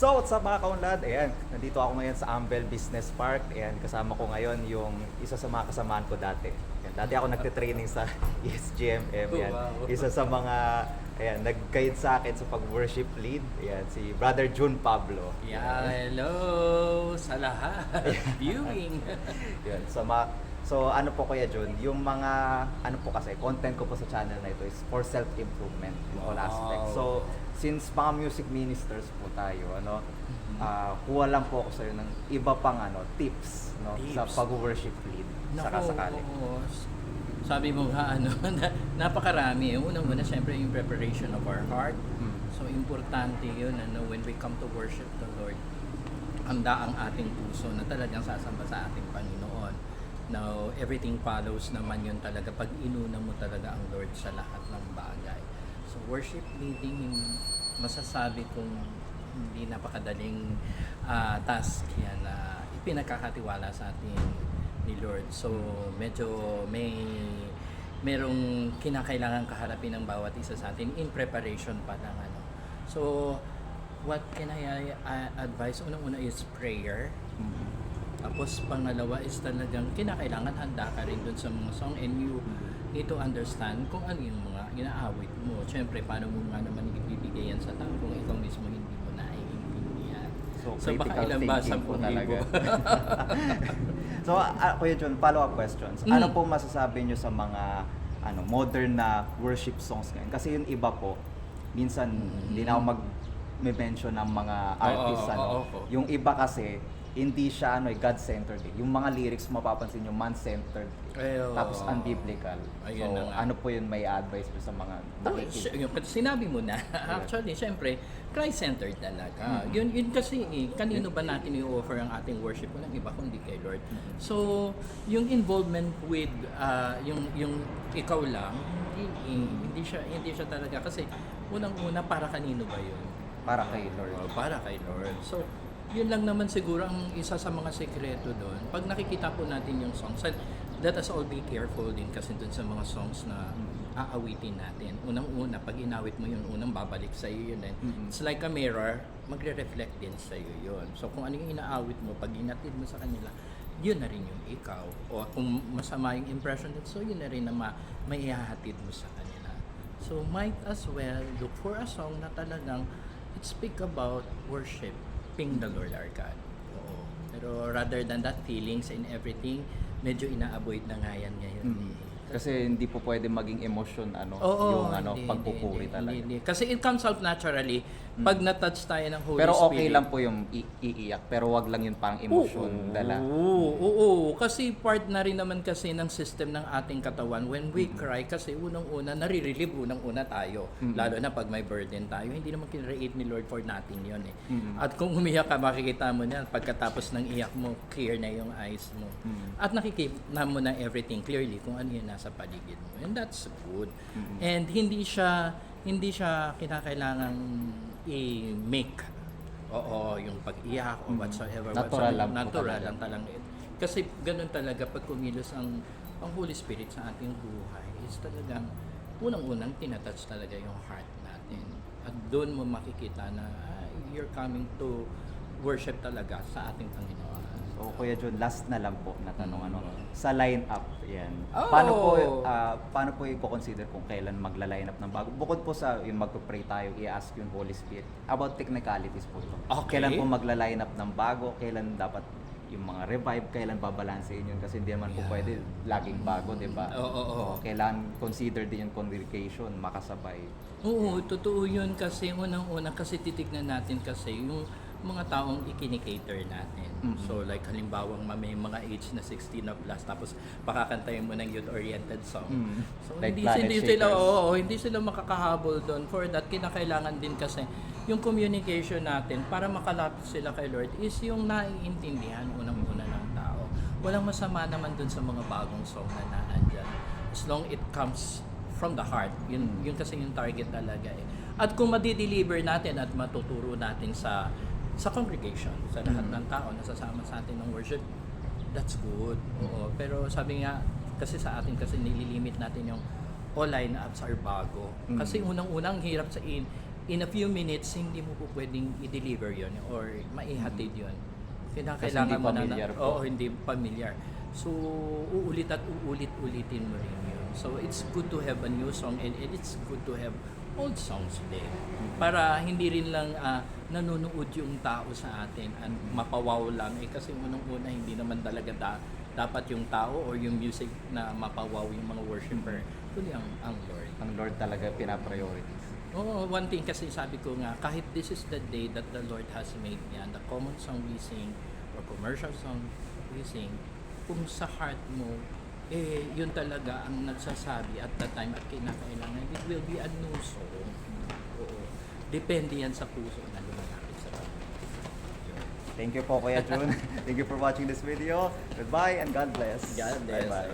So, what's up mga kaunlad? Ayan, nandito ako ngayon sa Ambel Business Park. Ayan, kasama ko ngayon yung isa sa mga kasamaan ko dati. Ayan, dati ako nagte-training sa ESGMM. Ayan, Wow. isa sa mga ayan, nag-guide sa akin sa pag-worship lead. Ayan, si Brother June Pablo. Yeah, hello sa lahat. Viewing. Yun, so, ma- so ano po Kuya Jun, yung mga, ano po kasi, content ko po sa channel na ito is for self-improvement in all Wow. aspects. So, since mga music ministers po tayo, ano, ah kuha lang po ako sa'yo ng iba pang ano, tips, no, sa Tips. pag-worship lead, saka Naku, sakali. oo. Sabi mo nga, ano, na, napakarami. Unang-una, siyempre, yung preparation of our heart. Mm. So, importante yun, ano, when we come to worship the Lord, handa ang ating puso na talagang sasamba sa ating Panginoon. Now, everything follows naman yun talaga pag inuna mo talaga ang Lord sa lahat ng bagay. So, worship leading, masasabi kong hindi napakadaling ah, task yan na ipinagkakatiwala sa atin ni Lord. So, medyo may merong kinakailangan kaharapin ng bawat isa sa atin in preparation pa lang ano. So, what can I uh, advise? Unang-una is prayer. Mm. Tapos pangalawa is talagang kinakailangan handa ka rin dun sa mga song and you need to understand kung ano yung mga inaawit mo. Siyempre, paano mo nga naman ibibigay yan sa tao kung ikaw mismo hindi mo naiintindihan. So, So, baka critical ilan ba? thinking po Sampung talaga. libo? so, uh, Kuya Jun, follow-up questions. Mm. Ano po masasabi nyo sa mga ano modern na worship songs ngayon? Kasi yung iba po, minsan Mm. hindi na ako mag-mention ng mga artists. oo, ano. oo, oo. Yung iba kasi, hindi siya ano, eh, God-centered. Eh. Yung mga lyrics, mapapansin nyo, man-centered. eh. Oo. Tapos unbiblical. Ayun so, na nga. ano po yun may advice po sa mga Oh, nakikinig? sy- yung sinabi mo na, actually, syempre, Christ-centered talaga. Mhm. Yun, yun kasi, eh, kanino ba natin i-offer ang ating worship? Walang iba kundi kay Lord. Mhm. So, yung involvement with, ah, yung, yung ikaw lang, hindi, hindi siya, hindi siya talaga. Kasi, unang-una, para kanino ba yun? Para kay Lord. Oh, para kay Lord. So, yun lang naman siguro ang isa sa mga sekreto doon. Pag nakikita po natin yung songs, and let us all be careful din kasi doon sa mga songs na aawitin natin. Unang-una, pag inawit mo yun, unang babalik sa iyo yun. eh. Mhm. It's like a mirror, magre-reflect din sa iyo yun. So, kung ano yung inaawit mo, pag inatid mo sa kanila, yun na rin yung ikaw. O kung masama yung impression din, so yun na rin na ma- may ihahatid mo sa kanila. So, might as well look for a song na talagang it speak about worshiping the Lord our God. Oo. Pero rather than that, feelings and everything, medyo ina-avoid na nga yan ngayon. Mm. Kasi hindi po pwede maging emosyon ano Oo, yung ano hindi, pagpupuri hindi, talaga. hindi, hindi. Kasi it comes out naturally pag na-touch tayo ng Holy Pero Spirit. okay lang po yung i- iiyak, pero wag lang yun parang emosyon Oo, dala. Oo, oo, kasi part na rin naman kasi ng system ng ating katawan. When we cry, kasi unang-una, nare-relieve unang-una tayo. Lalo na pag may burden tayo, hindi naman kinreate ni Lord for nothing yun eh. At kung umiyak ka, makikita mo na, pagkatapos ng iyak mo, clear na yung eyes mo. At nakikita mo na everything clearly kung ano yung nasa paligid mo. And that's good. Mm. And hindi siya hindi siya kinakailangan i-make. Oo, yung pag-iyak o Mm. whatsoever. Natural whatsoever. lang Natural lang talaga. Kasi ganun talaga pag kumilos ang ang Holy Spirit sa ating buhay is talagang unang-unang tinatouch talaga yung heart natin. At doon mo makikita na ah, you're coming to worship talaga sa ating Panginoon. So Kuya John, last na lang po na tanong ano, Mm. sa line-up yan. Oh! Paano po ah, paano po i-consider kung kailan magla-line up ng bago? Bukod po sa yung magpo-pray tayo, i-ask yung Holy Spirit about technicalities po ito. Okay. Kailan po magla-line up ng bago? Kailan dapat yung mga revive, kailan babalansein yun kasi hindi naman po Yeah. pwede laging bago, 'di ba? Oo, oo, oo. Kailangan consider din yung congregation makasabay. Oo, totoo yun kasi unang-una kasi titignan natin kasi yung mga taong ikinikater natin. Mhm. So like halimbawa may mga age na 16 na plus tapos pakakantayin mo ng youth-oriented song. Mm. So Like hindi, hindi sila oo, hindi sila makakahabol doon. For that kinakailangan din kasi yung communication natin para makalapit sila kay Lord is yung naiintindihan unang-una ng tao. Walang masama naman doon sa mga bagong song na naandyan. As long it comes from the heart. Yun, Mm. yun kasi yung target talaga eh. At kung madi-deliver natin at matuturo natin sa sa congregation, sa lahat Mm. ng tao na sasama sa atin ng worship, that's good. Oo. Pero sabi nga, kasi sa atin kasi nililimit natin yung all lineups are bago. Mm. Kasi unang-unang hirap sa in in a few minutes, hindi mo po pwedeng i-deliver yon or maihatid yon. Kinakailangan hindi mo na, familiar po. Oo, hindi familiar. So, uulit at uulit-ulitin mo rin yun. So, it's good to have a new song and, and it's good to have old songs din. Para hindi rin lang ah, nanonood yung tao sa atin and mapawaw lang. Eh, kasi unang-una, hindi naman talaga da- dapat yung tao or yung music na mapawaw yung mga worshiper. Kundi ang, ang Lord. Ang Lord talaga pinapriorities. Oo, one thing kasi sabi ko nga, kahit this is the day that the Lord has made yan, the common song we sing or commercial song we sing, kung sa heart mo, eh, yun talaga ang nagsasabi at the time at kinakailangan, it will be a song. Oo. Depende yan sa puso na lumalapit sa Panginoon. Thank you po Kuya Jun. Thank you for watching this video. Goodbye and God bless. God bless. Bye-bye.